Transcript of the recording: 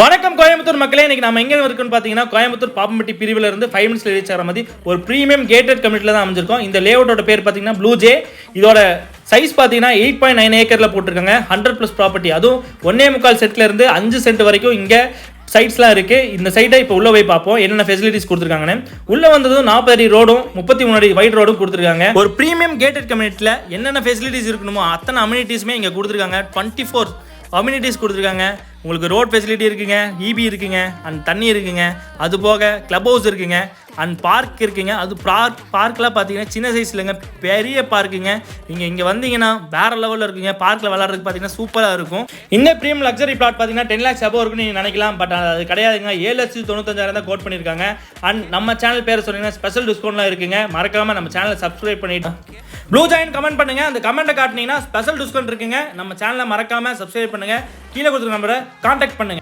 வணக்கம் கோயம்புத்தூர் மக்களே இன்னைக்கு நம்ம எங்க இருக்குன்னு பாத்தீங்கன்னா கோயம்புத்தூர் பாப்பம்பட்டி பிரிவுல இருந்து ஃபைவ் மினிட்ஸ்ல ரீச் ஆகிற மாதிரி ஒரு ப்ரீமியம் கேட்டட் கம்யூனிட்டில தான் அமைஞ்சிருக்கோம். இந்த லேஅவுட்டோட பேர் பாத்தீங்கன்னா ப்ளூ ஜே இதோட சைஸ் பார்த்தீங்கன்னா எயிட் பாயிண்ட் நைன் ஏக்கரில் போட்டிருக்காங்க. ஹண்ட்ரட் ப்ளஸ் ப்ராப்பர்ட்டி அதுவும் ஒன்னே முக்கால் செட்ல இருந்து அஞ்சு சென்ட் வரைக்கும் இங்கே சைட்ஸ்லாம் இருக்குது இந்த சைட்டை இப்போ உள்ளே போய் பார்ப்போம். என்னென்ன ஃபெசிலிட்டிஸ் கொடுத்துருக்காங்கன்னு. உள்ளே வந்ததும் நாற்பது அடி ரோடும் முப்பத்தி மூணு அடி வைட் ரோடும் கொடுத்துருக்காங்க. ஒரு ப்ரீமியம் கேட்டட் கம்யூனிட்டியில் என்னென்ன ஃபெசிலிட்டிஸ் இருக்கணுமோ அத்தனை அம்யூனிட்டிஸுமே இங்கே கொடுத்துருக்காங்க. டுவெண்ட்டி ஃபோர் அம்யூனிட்டிஸ் கொடுத்துருக்காங்க. உங்களுக்கு ரோட் ஃபெசிலிட்டி இருக்குங்க இபி இருக்குங்க அண்ட் தண்ணி இருக்குங்க. அது போக கிளப் ஹவுஸ் இருக்குங்க அண்ட் பார்க் இருக்குங்க. அது பார்க் பார்க்கெலாம் பார்த்தீங்கன்னா சின்ன சைஸ் இல்லைங்க பெரிய பார்க்குங்க நீங்கள் இங்கே வந்தீங்கன்னா வேற லெவலில் இருக்குங்க. பார்க்கில் விளாட்றதுக்கு பார்த்தீங்கன்னா சூப்பராக இருக்கும். இந்த ப்ரீமியம் லக்ஸரி பிளாட் பார்த்தீங்கன்னா டென் லேக்ஸ் அபோவ் இருக்குன்னு நீங்கள் நினைக்கலாம். பட் அது கிடையாதுங்க. ஏழு லட்சத்து தொண்ணூத்தஞ்சாயிரம் தான் கோட் பண்ணியிருக்காங்க. அண்ட் நம்ம சேனல் பேர் சொன்னீங்கன்னா ஸ்பெஷல் டிஸ்கவுண்ட்லாம் இருக்குங்க. மறக்காமல் நம்ம சேனலை சப்ஸ்கிரைப் பண்ணிட்டு ப்ளூ ஜாயின் கமெண்ட் பண்ணுங்க. அந்த கமெண்ட்டை காட்டினீங்கன்னா ஸ்பெஷல் டிஸ்கவுண்ட் இருக்குங்க. நம்ம சேனலை மறக்காம சப்ஸ்கிரைப் பண்ணுங்க. கீழே கொடுத்துருக்க நம்பரை காண்டாக்ட் பண்ணுங்க.